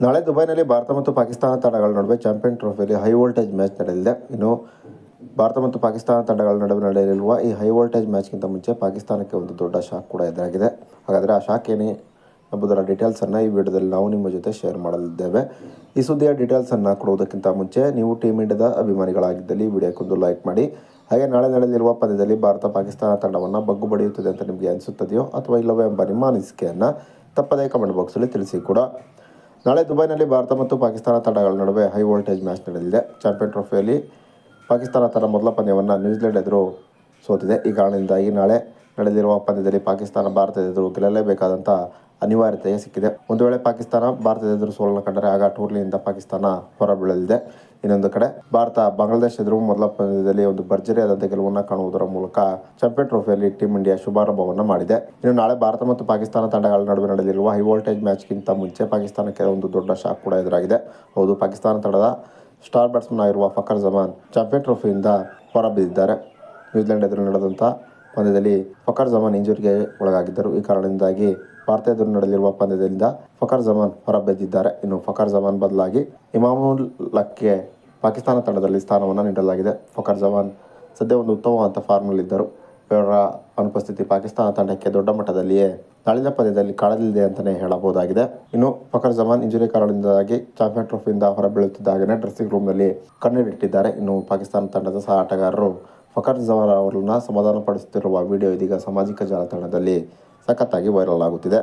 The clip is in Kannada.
ನಾಳೆ ದುಬೈನಲ್ಲಿ ಭಾರತ ಮತ್ತು ಪಾಕಿಸ್ತಾನ ತಂಡಗಳ ನಡುವೆ ಚಾಂಪಿಯನ್ ಟ್ರೋಫಿಯಲ್ಲಿ ಹೈ ವೋಲ್ಟೇಜ್ ಮ್ಯಾಚ್ ನಡೆಯಲಿದೆ ಇನ್ನು ಭಾರತ ಮತ್ತು ಪಾಕಿಸ್ತಾನ ತಂಡಗಳ ನಡುವೆ ನಡೆಯಲಿರುವ ಈ ಹೈ ವೋಲ್ಟೇಜ್ ಮ್ಯಾಚ್ಗಿಂತ ಮುಂಚೆ ಪಾಕಿಸ್ತಾನಕ್ಕೆ ಒಂದು ದೊಡ್ಡ ಶಾಕ್ ಕೂಡ ಎದುರಾಗಿದೆ. ಹಾಗಾದರೆ ಆ ಶಾಕ್ ಏನೇ ಎಂಬುದರ ಡೀಟೇಲ್ಸನ್ನು ಈ ವಿಡಿಯೋದಲ್ಲಿ ನಾವು ನಿಮ್ಮ ಜೊತೆ ಶೇರ್ ಮಾಡಲಿದ್ದೇವೆ. ಈ ಸುದ್ದಿಯ ಡೀಟೇಲ್ಸನ್ನು ಕೊಡುವುದಕ್ಕಿಂತ ಮುಂಚೆ ನೀವು ಟೀಮ್ ಇಂಡಿಯಾದ ಅಭಿಮಾನಿಗಳಾಗಿದ್ದಲ್ಲಿ ವಿಡಿಯೋಕ್ಕೊಂದು ಲೈಕ್ ಮಾಡಿ. ಹಾಗೆ ನಾಳೆ ನಡೆಯಲಿರುವ ಪಂದ್ಯದಲ್ಲಿ ಭಾರತ ಪಾಕಿಸ್ತಾನ ತಂಡವನ್ನು ಬಗ್ಗು ಬಡಿಯುತ್ತದೆ ಅಂತ ನಿಮಗೆ ಅನಿಸುತ್ತದೆಯೋ ಅಥವಾ ಇಲ್ಲವೋ ಎಂಬ ನಿಮ್ಮ ಅನಿಸಿಕೆಯನ್ನು ತಪ್ಪದೇ ಕಮೆಂಟ್ ಬಾಕ್ಸಲ್ಲಿ ತಿಳಿಸಿ ಕೂಡ. ನಾಳೆ ದುಬೈನಲ್ಲಿ ಭಾರತ ಮತ್ತು ಪಾಕಿಸ್ತಾನ ತಂಡಗಳ ನಡುವೆ ಹೈ ವೋಲ್ಟೇಜ್ ಮ್ಯಾಚ್ ನಡೆಯಲಿದೆ ಚಾಂಪಿಯನ್ ಟ್ರೋಫಿಯಲ್ಲಿ ಪಾಕಿಸ್ತಾನ ತನ್ನ ಮೊದಲ ಪಂದ್ಯವನ್ನು ನ್ಯೂಜಿಲೆಂಡ್ ಎದುರು ಸೋತಿದೆ. ಈ ಕಾರಣದಿಂದಾಗಿ ನಾಳೆ ನಡೆಯಲಿರುವ ಪಂದ್ಯದಲ್ಲಿ ಪಾಕಿಸ್ತಾನ ಭಾರತದ ಎದುರು ಗೆಲ್ಲಲೇಬೇಕಾದಂಥ ಅನಿವಾರ್ಯತೆಗೆ ಸಿಕ್ಕಿದೆ. ಒಂದು ವೇಳೆ ಪಾಕಿಸ್ತಾನ ಭಾರತದ ಎದುರು ಸೋಲನ್ನು ಕಂಡರೆ ಆಗ ಟೂರ್ನಿಯಿಂದ ಪಾಕಿಸ್ತಾನ ಹೊರಬೀಳಲಿದೆ. ಇನ್ನೊಂದು ಕಡೆ, ಭಾರತ ಬಾಂಗ್ಲಾದೇಶ ಎದುರು ಮೊದಲ ಪಂದ್ಯದಲ್ಲಿ ಒಂದು ಭರ್ಜರಿಯಾದಂಥ ಗೆಲುವನ್ನು ಕಾಣುವುದರ ಮೂಲಕ ಚಾಂಪಿಯನ್ ಟ್ರೋಫಿಯಲ್ಲಿ ಟೀಂ ಇಂಡಿಯಾ ಶುಭಾರಂಭವನ್ನು ಮಾಡಿದೆ. ಇನ್ನು ನಾಳೆ ಭಾರತ ಮತ್ತು ಪಾಕಿಸ್ತಾನ ತಂಡಗಳ ನಡುವೆ ನಡೆಯಲಿರುವ ಹೈ ವೋಲ್ಟೇಜ್ ಮ್ಯಾಚ್ಗಿಂತ ಮುಂಚೆ ಪಾಕಿಸ್ತಾನಕ್ಕೆ ಒಂದು ದೊಡ್ಡ ಶಾಕ್ ಕೂಡ ಎದುರಾಗಿದೆ. ಹೌದು, ಪಾಕಿಸ್ತಾನ ತಂಡದ ಸ್ಟಾರ್ ಬ್ಯಾಟ್ಸ್ಮನ್ ಆಗಿರುವ ಫಕರ್ ಜಮಾನ್ ಚಾಂಪಿಯನ್ ಟ್ರೋಫಿಯಿಂದ ಹೊರಬಿದ್ದಿದ್ದಾರೆ. ನ್ಯೂಜಿಲೆಂಡ್ ಎದುರು ನಡೆದಂಥ ಪಂದ್ಯದಲ್ಲಿ ಫಕರ್ ಜಮಾನ್ ಇಂಜುರಿಗೆ ಒಳಗಾಗಿದ್ದರು. ಈ ಕಾರಣದಿಂದಾಗಿ ಭಾರತ ಎದುರು ನಡೆಯಲಿರುವ ಪಂದ್ಯದಿಂದ ಫಕರ್ ಜಮಾನ್ ಹೊರಬಿದ್ದಿದ್ದಾರೆ. ಇನ್ನು ಫಕರ್ ಜಮಾನ್ ಬದಲಾಗಿ ಇಮಾಮುಲ್ ಲಕ್ಗೆ ಪಾಕಿಸ್ತಾನ ತಂಡದಲ್ಲಿ ಸ್ಥಾನವನ್ನು ನೀಡಲಾಗಿದೆ. ಫಕರ್ ಜಮಾನ್ ಸದ್ಯ ಒಂದು ಉತ್ತಮವಾದ ಫಾರ್ಮ್ನಲ್ಲಿದ್ದರು ಇವರ ಅನುಪಸ್ಥಿತಿ ಪಾಕಿಸ್ತಾನ ತಂಡಕ್ಕೆ ದೊಡ್ಡ ಮಟ್ಟದಲ್ಲಿಯೇ ನಾಳಿನ ಪಂದ್ಯದಲ್ಲಿ ಕಾಡಲಿದೆ ಅಂತಲೇ ಹೇಳಬಹುದಾಗಿದೆ. ಇನ್ನು ಫಕರ್ ಜಮಾನ್ ಇಂಜುರಿ ಕಾರಣದಿಂದಾಗಿ ಚಾಂಪಿಯನ್ ಟ್ರೋಫಿಯಿಂದ ಹೊರಬೀಳುತ್ತಿದ್ದಾಗಲೇ ಡ್ರೆಸ್ಸಿಂಗ್ ರೂಮ್ನಲ್ಲಿ ಕಣ್ಣೀರಿಟ್ಟಿದ್ದಾರೆ ಇನ್ನು ಪಾಕಿಸ್ತಾನ ತಂಡದ ಸಹ ಆಟಗಾರರು ಫಕರ್ ಜಮಾನ್ ಅವರನ್ನು ಸಮಾಧಾನಪಡಿಸುತ್ತಿರುವ ವಿಡಿಯೋ ಇದೀಗ ಸಾಮಾಜಿಕ ಜಾಲತಾಣದಲ್ಲಿ ಸಖತ್ತಾಗಿ ವೈರಲ್ ಆಗುತ್ತಿದೆ.